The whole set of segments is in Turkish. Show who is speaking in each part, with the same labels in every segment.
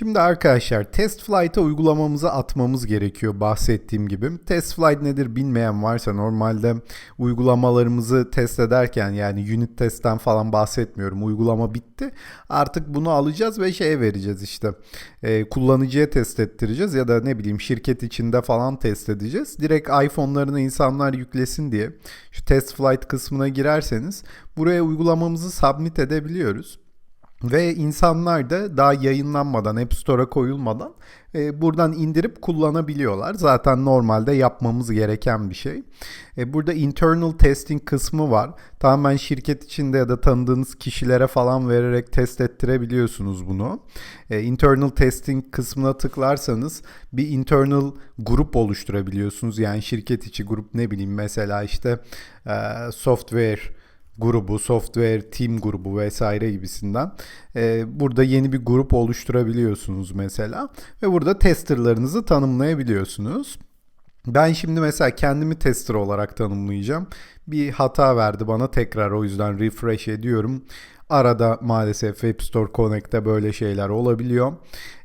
Speaker 1: Şimdi arkadaşlar test flight'a uygulamamızı atmamız gerekiyor bahsettiğim gibi. Test flight nedir bilmeyen varsa normalde uygulamalarımızı test ederken yani unit testten falan bahsetmiyorum. Uygulama bitti. Artık bunu alacağız ve şeye vereceğiz işte. Ee, kullanıcıya test ettireceğiz ya da ne bileyim şirket içinde falan test edeceğiz. Direkt iPhone'larını insanlar yüklesin diye şu test flight kısmına girerseniz buraya uygulamamızı submit edebiliyoruz. Ve insanlar da daha yayınlanmadan, App Store'a koyulmadan e, buradan indirip kullanabiliyorlar. Zaten normalde yapmamız gereken bir şey. E, burada internal testing kısmı var. Tamamen şirket içinde ya da tanıdığınız kişilere falan vererek test ettirebiliyorsunuz bunu. E, internal testing kısmına tıklarsanız bir internal grup oluşturabiliyorsunuz. Yani şirket içi grup ne bileyim mesela işte e, software grubu, software team grubu vesaire gibisinden e, burada yeni bir grup oluşturabiliyorsunuz mesela ve burada testerlarınızı tanımlayabiliyorsunuz. Ben şimdi mesela kendimi tester olarak tanımlayacağım. Bir hata verdi bana tekrar o yüzden refresh ediyorum. Arada maalesef Web Store Connect'te böyle şeyler olabiliyor.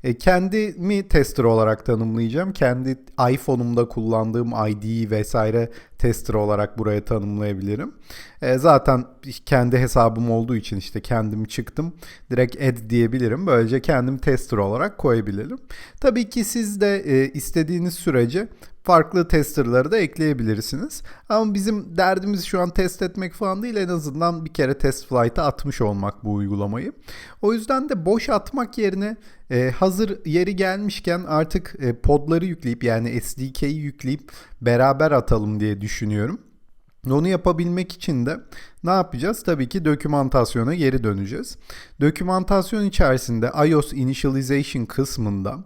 Speaker 1: E, kendimi tester olarak tanımlayacağım. Kendi iPhone'umda kullandığım ID'yi vesaire tester olarak buraya tanımlayabilirim. E, zaten kendi hesabım olduğu için işte kendim çıktım. Direkt add diyebilirim. Böylece kendim tester olarak koyabilirim. Tabii ki siz de e, istediğiniz sürece farklı testerları da ekleyebilirsiniz. Ama bizim derdimiz şu an test etmek falan değil en azından bir kere test flight'a atmış olmak bu uygulamayı. O yüzden de boş atmak yerine e, hazır yeri gelmişken artık e, podları yükleyip yani SDK'yi yükleyip beraber atalım diye düşünüyorum. Onu yapabilmek için de ne yapacağız? Tabii ki dokümantasyona geri döneceğiz. Dokümantasyon içerisinde iOS Initialization kısmında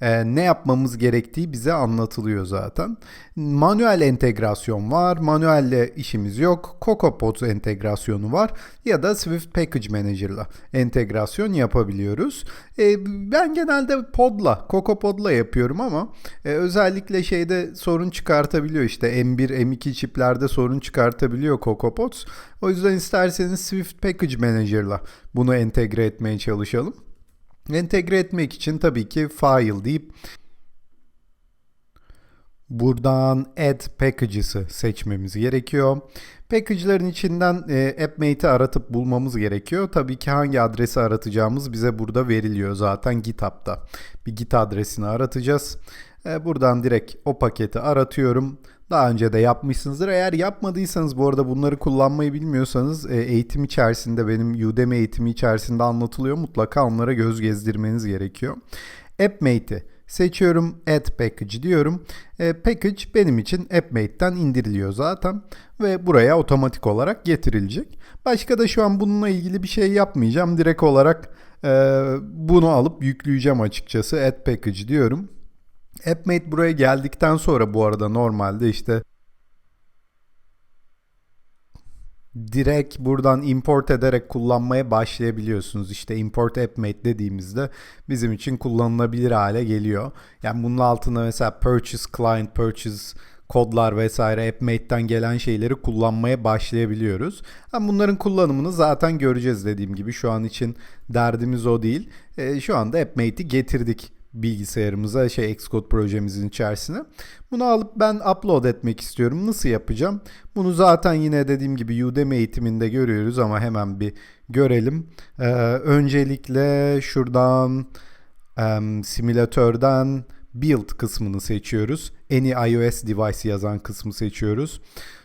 Speaker 1: e, ne yapmamız gerektiği bize anlatılıyor zaten. Manuel entegrasyon var. Manuelle işimiz yok. CocoaPods entegrasyonu var. Ya da Swift Package Manager'la entegrasyon yapabiliyoruz. E, ben genelde podla, CocoaPod'la yapıyorum ama e, özellikle şeyde sorun çıkartabiliyor. işte M1, M2 çiplerde sorun çıkartabiliyor CocoaPods. O yüzden isterseniz Swift Package Manager'la bunu entegre etmeye çalışalım. Entegre etmek için tabii ki file deyip buradan add packages'ı seçmemiz gerekiyor. Package'ların içinden e, AppMate'i aratıp bulmamız gerekiyor. Tabii ki hangi adresi aratacağımız bize burada veriliyor zaten GitHub'da. Bir git adresini aratacağız. E, buradan direkt o paketi aratıyorum. Daha önce de yapmışsınızdır. Eğer yapmadıysanız bu arada bunları kullanmayı bilmiyorsanız e, eğitim içerisinde benim Udemy eğitimi içerisinde anlatılıyor. Mutlaka onlara göz gezdirmeniz gerekiyor. AppMate'i seçiyorum. Add Package diyorum. E, package benim için AppMate'den indiriliyor zaten ve buraya otomatik olarak getirilecek. Başka da şu an bununla ilgili bir şey yapmayacağım. Direkt olarak e, bunu alıp yükleyeceğim açıkçası. Add Package diyorum. AppMate buraya geldikten sonra bu arada normalde işte direkt buradan import ederek kullanmaya başlayabiliyorsunuz. İşte import appmate dediğimizde bizim için kullanılabilir hale geliyor. Yani bunun altında mesela purchase client, purchase kodlar vesaire appmate'den gelen şeyleri kullanmaya başlayabiliyoruz. Ama bunların kullanımını zaten göreceğiz dediğim gibi. Şu an için derdimiz o değil. E, şu anda appmate'i getirdik bilgisayarımıza şey Xcode projemizin içerisine. Bunu alıp ben upload etmek istiyorum. Nasıl yapacağım? Bunu zaten yine dediğim gibi Udemy eğitiminde görüyoruz ama hemen bir görelim. Ee, öncelikle şuradan um, simülatörden build kısmını seçiyoruz. Any iOS device yazan kısmı seçiyoruz.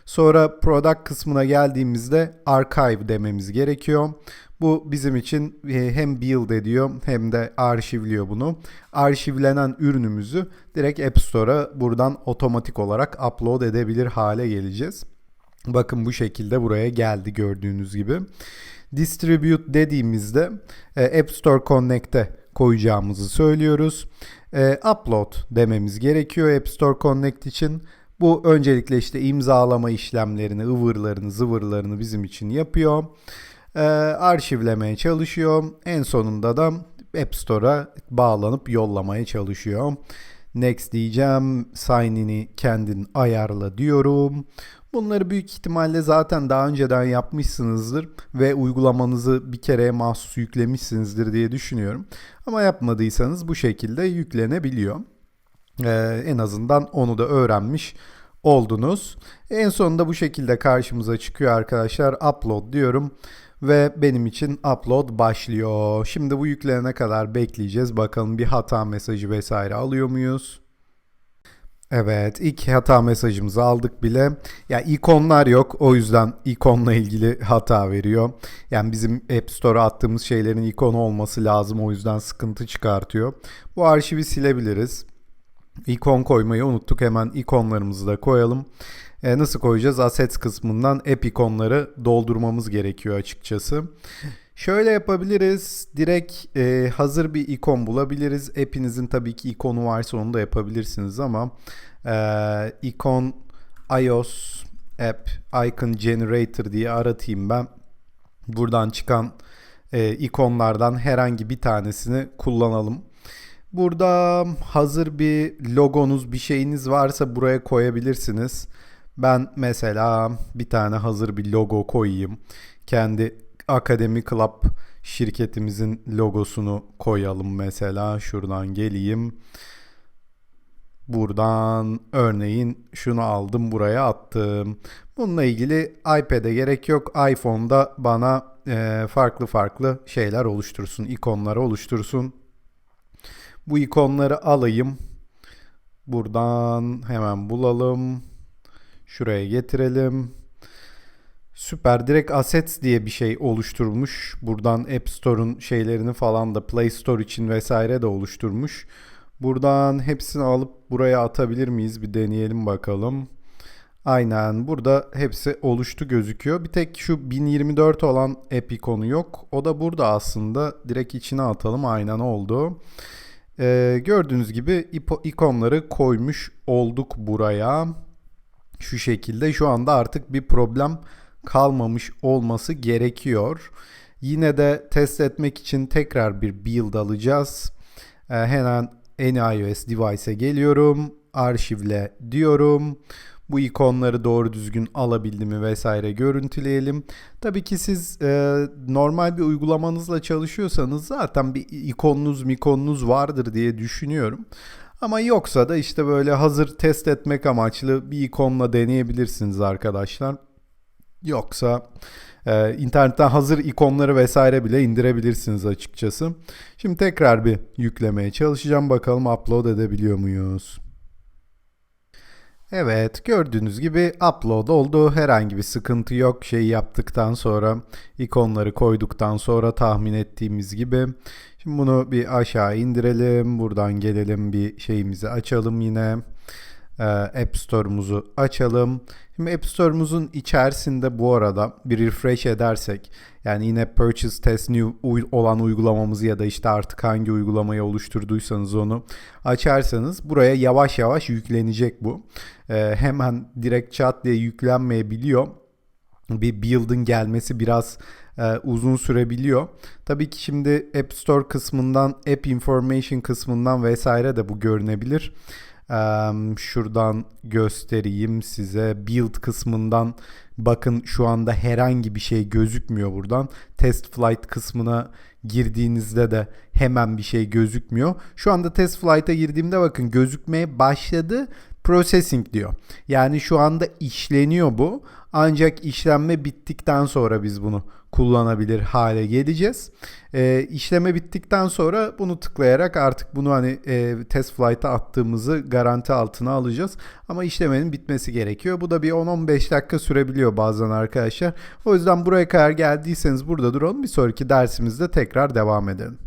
Speaker 1: Sonra product kısmına geldiğimizde archive dememiz gerekiyor. Bu bizim için e, hem build ediyor hem de arşivliyor bunu. Arşivlenen ürünümüzü direkt App Store'a buradan otomatik olarak upload edebilir hale geleceğiz. Bakın bu şekilde buraya geldi gördüğünüz gibi. Distribute dediğimizde e, App Store Connect'e koyacağımızı söylüyoruz. E, upload dememiz gerekiyor App Store Connect için. Bu öncelikle işte imzalama işlemlerini, ıvırlarını, zıvırlarını bizim için yapıyor e, arşivlemeye çalışıyor. En sonunda da App Store'a bağlanıp yollamaya çalışıyor. Next diyeceğim. Sign in'i kendin ayarla diyorum. Bunları büyük ihtimalle zaten daha önceden yapmışsınızdır ve uygulamanızı bir kereye mahsus yüklemişsinizdir diye düşünüyorum. Ama yapmadıysanız bu şekilde yüklenebiliyor. Ee, en azından onu da öğrenmiş oldunuz. En sonunda bu şekilde karşımıza çıkıyor arkadaşlar. Upload diyorum ve benim için upload başlıyor. Şimdi bu yüklenene kadar bekleyeceğiz. Bakalım bir hata mesajı vesaire alıyor muyuz? Evet, ilk hata mesajımızı aldık bile. Ya ikonlar yok. O yüzden ikonla ilgili hata veriyor. Yani bizim App Store'a attığımız şeylerin ikonu olması lazım. O yüzden sıkıntı çıkartıyor. Bu arşivi silebiliriz. İkon koymayı unuttuk. Hemen ikonlarımızı da koyalım. E, nasıl koyacağız? Assets kısmından app ikonları doldurmamız gerekiyor açıkçası. Şöyle yapabiliriz. Direkt e, hazır bir ikon bulabiliriz. App'inizin tabii ki ikonu varsa onu da yapabilirsiniz ama e, ikon iOS app icon generator diye aratayım ben. Buradan çıkan e, ikonlardan herhangi bir tanesini kullanalım. Burada hazır bir logonuz, bir şeyiniz varsa buraya koyabilirsiniz. Ben mesela bir tane hazır bir logo koyayım. Kendi Akademi Club şirketimizin logosunu koyalım mesela. Şuradan geleyim. Buradan örneğin şunu aldım buraya attım. Bununla ilgili iPad'e gerek yok. iPhone'da bana farklı farklı şeyler oluştursun, ikonları oluştursun. Bu ikonları alayım. Buradan hemen bulalım. Şuraya getirelim. Süper. Direkt Assets diye bir şey oluşturmuş. Buradan App Store'un şeylerini falan da Play Store için vesaire de oluşturmuş. Buradan hepsini alıp buraya atabilir miyiz? Bir deneyelim bakalım. Aynen burada hepsi oluştu gözüküyor. Bir tek şu 1024 olan app ikonu yok. O da burada aslında. Direkt içine atalım. Aynen oldu. Ee, gördüğünüz gibi ikonları koymuş olduk buraya. Şu şekilde şu anda artık bir problem kalmamış olması gerekiyor. Yine de test etmek için tekrar bir build alacağız. Ee, hemen iOS device'e geliyorum. Arşivle diyorum. Bu ikonları doğru düzgün alabildiğimi vesaire görüntüleyelim. Tabii ki siz e, normal bir uygulamanızla çalışıyorsanız zaten bir ikonunuz mikonunuz vardır diye düşünüyorum. Ama yoksa da işte böyle hazır test etmek amaçlı bir ikonla deneyebilirsiniz arkadaşlar. Yoksa e, internetten hazır ikonları vesaire bile indirebilirsiniz açıkçası. Şimdi tekrar bir yüklemeye çalışacağım. Bakalım upload edebiliyor muyuz? Evet gördüğünüz gibi upload oldu. Herhangi bir sıkıntı yok. Şeyi yaptıktan sonra ikonları koyduktan sonra tahmin ettiğimiz gibi. Şimdi bunu bir aşağı indirelim. Buradan gelelim bir şeyimizi açalım yine. Ee, App Store'umuzu açalım. Şimdi App Store'umuzun içerisinde bu arada bir refresh edersek yani yine Purchase Test New olan uygulamamızı ya da işte artık hangi uygulamayı oluşturduysanız onu açarsanız buraya yavaş yavaş yüklenecek bu. Ee, hemen direkt chat diye yüklenmeyebiliyor. Bir build'ın gelmesi biraz e, uzun sürebiliyor. Tabii ki şimdi App Store kısmından, App Information kısmından vesaire de bu görünebilir. Şuradan göstereyim size. Build kısmından bakın şu anda herhangi bir şey gözükmüyor buradan. Test flight kısmına girdiğinizde de hemen bir şey gözükmüyor. Şu anda test flight'a girdiğimde bakın gözükmeye başladı. Processing diyor. Yani şu anda işleniyor bu. Ancak işlenme bittikten sonra biz bunu kullanabilir hale geleceğiz. E, işleme bittikten sonra bunu tıklayarak artık bunu hani e, test flight'a attığımızı garanti altına alacağız. Ama işlemenin bitmesi gerekiyor. Bu da bir 10-15 dakika sürebiliyor bazen arkadaşlar. O yüzden buraya kadar geldiyseniz burada duralım. Bir sonraki dersimizde tekrar devam edelim.